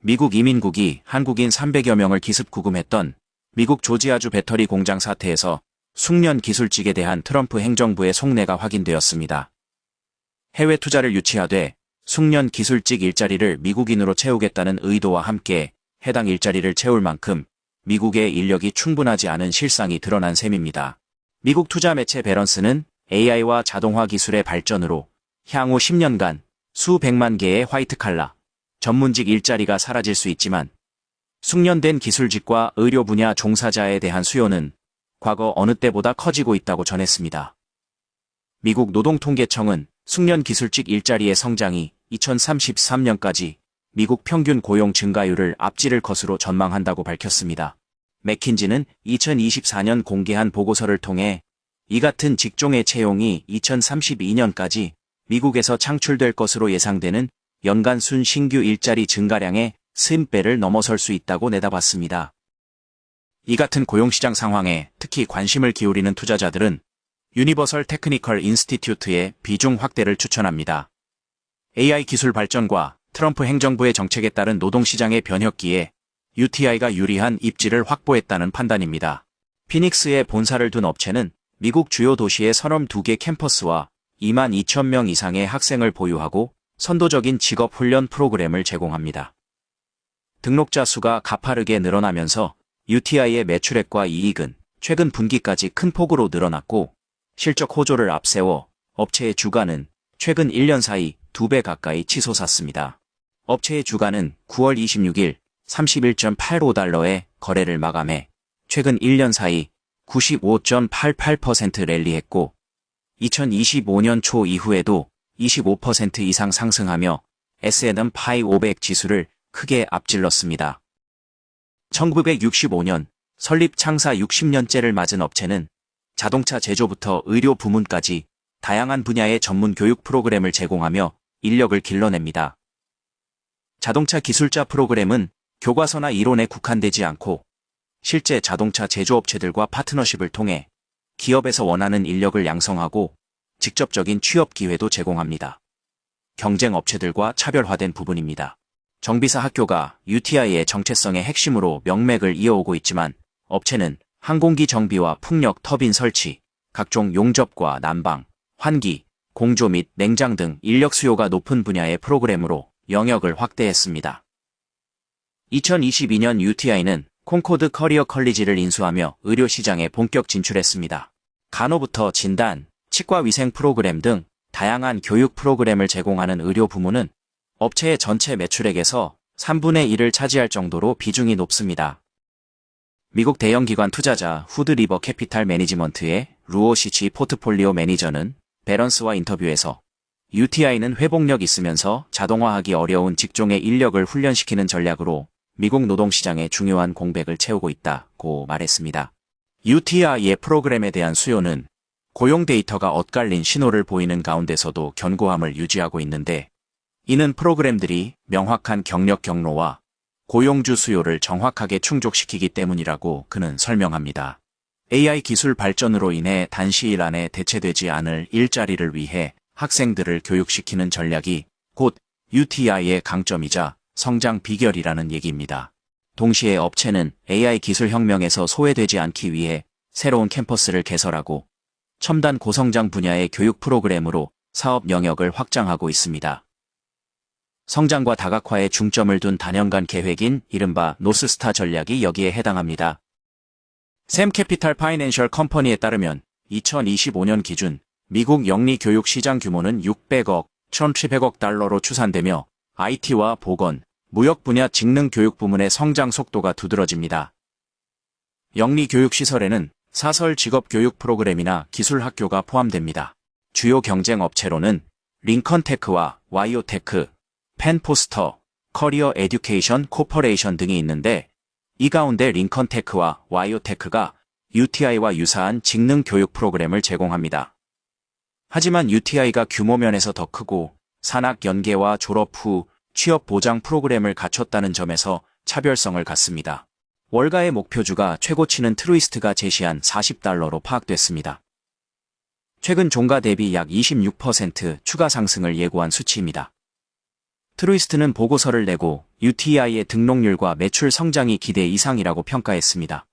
미국 이민국이 한국인 300여 명을 기습 구금했던 미국 조지아주 배터리 공장 사태에서 숙련 기술직에 대한 트럼프 행정부의 속내가 확인되었습니다. 해외 투자를 유치하되 숙련 기술직 일자리를 미국인으로 채우겠다는 의도와 함께 해당 일자리를 채울 만큼 미국의 인력이 충분하지 않은 실상이 드러난 셈입니다. 미국 투자 매체 베런스는 AI와 자동화 기술의 발전으로 향후 10년간 수백만 개의 화이트 칼라, 전문직 일자리가 사라질 수 있지만 숙련된 기술직과 의료 분야 종사자에 대한 수요는 과거 어느 때보다 커지고 있다고 전했습니다. 미국 노동통계청은 숙련 기술직 일자리의 성장이 2033년까지 미국 평균 고용 증가율을 앞지를 것으로 전망한다고 밝혔습니다. 맥킨지는 2024년 공개한 보고서를 통해 이 같은 직종의 채용이 2032년까지 미국에서 창출될 것으로 예상되는 연간 순 신규 일자리 증가량의 3배를 넘어설 수 있다고 내다봤습니다. 이 같은 고용시장 상황에 특히 관심을 기울이는 투자자들은 유니버설 테크니컬 인스티튜트의 비중 확대를 추천합니다. AI 기술 발전과 트럼프 행정부의 정책에 따른 노동시장의 변혁기에 UTI가 유리한 입지를 확보했다는 판단입니다. 피닉스에 본사를 둔 업체는 미국 주요 도시의 32개 캠퍼스와 2만 2천 명 이상의 학생을 보유하고 선도적인 직업 훈련 프로그램을 제공합니다. 등록자 수가 가파르게 늘어나면서 UTI의 매출액과 이익은 최근 분기까지 큰 폭으로 늘어났고 실적 호조를 앞세워 업체의 주가는 최근 1년 사이 2배 가까이 치솟았습니다. 업체의 주가는 9월 26일 31.85달러에 거래를 마감해 최근 1년 사이 95.88% 랠리했고 2025년 초 이후에도 25% 이상 상승하며 S&P 500 지수를 크게 앞질렀습니다. 1965년 설립 창사 60년째를 맞은 업체는 자동차 제조부터 의료 부문까지 다양한 분야의 전문 교육 프로그램을 제공하며 인력을 길러냅니다. 자동차 기술자 프로그램은 교과서나 이론에 국한되지 않고 실제 자동차 제조업체들과 파트너십을 통해 기업에서 원하는 인력을 양성하고 직접적인 취업 기회도 제공합니다. 경쟁 업체들과 차별화된 부분입니다. 정비사 학교가 UTI의 정체성의 핵심으로 명맥을 이어오고 있지만 업체는 항공기 정비와 풍력 터빈 설치, 각종 용접과 난방, 환기, 공조 및 냉장 등 인력 수요가 높은 분야의 프로그램으로 영역을 확대했습니다. 2022년 UTI는 콩코드 커리어 컬리지를 인수하며 의료 시장에 본격 진출했습니다. 간호부터 진단, 치과 위생 프로그램 등 다양한 교육 프로그램을 제공하는 의료 부문은 업체의 전체 매출액에서 3분의 1을 차지할 정도로 비중이 높습니다. 미국 대형 기관 투자자 후드 리버 캐피탈 매니지먼트의 루오시치 포트폴리오 매니저는 베런스와 인터뷰에서 UTI는 회복력 있으면서 자동화하기 어려운 직종의 인력을 훈련시키는 전략으로 미국 노동시장의 중요한 공백을 채우고 있다고 말했습니다. UTI의 프로그램에 대한 수요는 고용 데이터가 엇갈린 신호를 보이는 가운데서도 견고함을 유지하고 있는데 이는 프로그램들이 명확한 경력 경로와 고용주 수요를 정확하게 충족시키기 때문이라고 그는 설명합니다. AI 기술 발전으로 인해 단시일 안에 대체되지 않을 일자리를 위해 학생들을 교육시키는 전략이 곧 UTI의 강점이자 성장 비결이라는 얘기입니다. 동시에 업체는 AI 기술 혁명에서 소외되지 않기 위해 새로운 캠퍼스를 개설하고 첨단 고성장 분야의 교육 프로그램으로 사업 영역을 확장하고 있습니다. 성장과 다각화에 중점을 둔 단연간 계획인 이른바 노스스타 전략이 여기에 해당합니다. 샘 캐피탈 파이낸셜 컴퍼니에 따르면 2025년 기준 미국 영리 교육 시장 규모는 600억, 1,700억 달러로 추산되며 IT와 보건, 무역 분야 직능 교육 부문의 성장 속도가 두드러집니다. 영리 교육 시설에는 사설 직업 교육 프로그램이나 기술 학교가 포함됩니다. 주요 경쟁 업체로는 링컨테크와 와이오테크, 펜포스터, 커리어 에듀케이션 코퍼레이션 등이 있는데 이 가운데 링컨테크와 와이오테크가 UTI와 유사한 직능 교육 프로그램을 제공합니다. 하지만 UTI가 규모 면에서 더 크고 산학 연계와 졸업 후 취업 보장 프로그램을 갖췄다는 점에서 차별성을 갖습니다. 월가의 목표주가 최고치는 트루이스트가 제시한 40달러로 파악됐습니다. 최근 종가 대비 약 26% 추가 상승을 예고한 수치입니다. 트루이스트는 보고서를 내고 UTI의 등록률과 매출 성장이 기대 이상이라고 평가했습니다.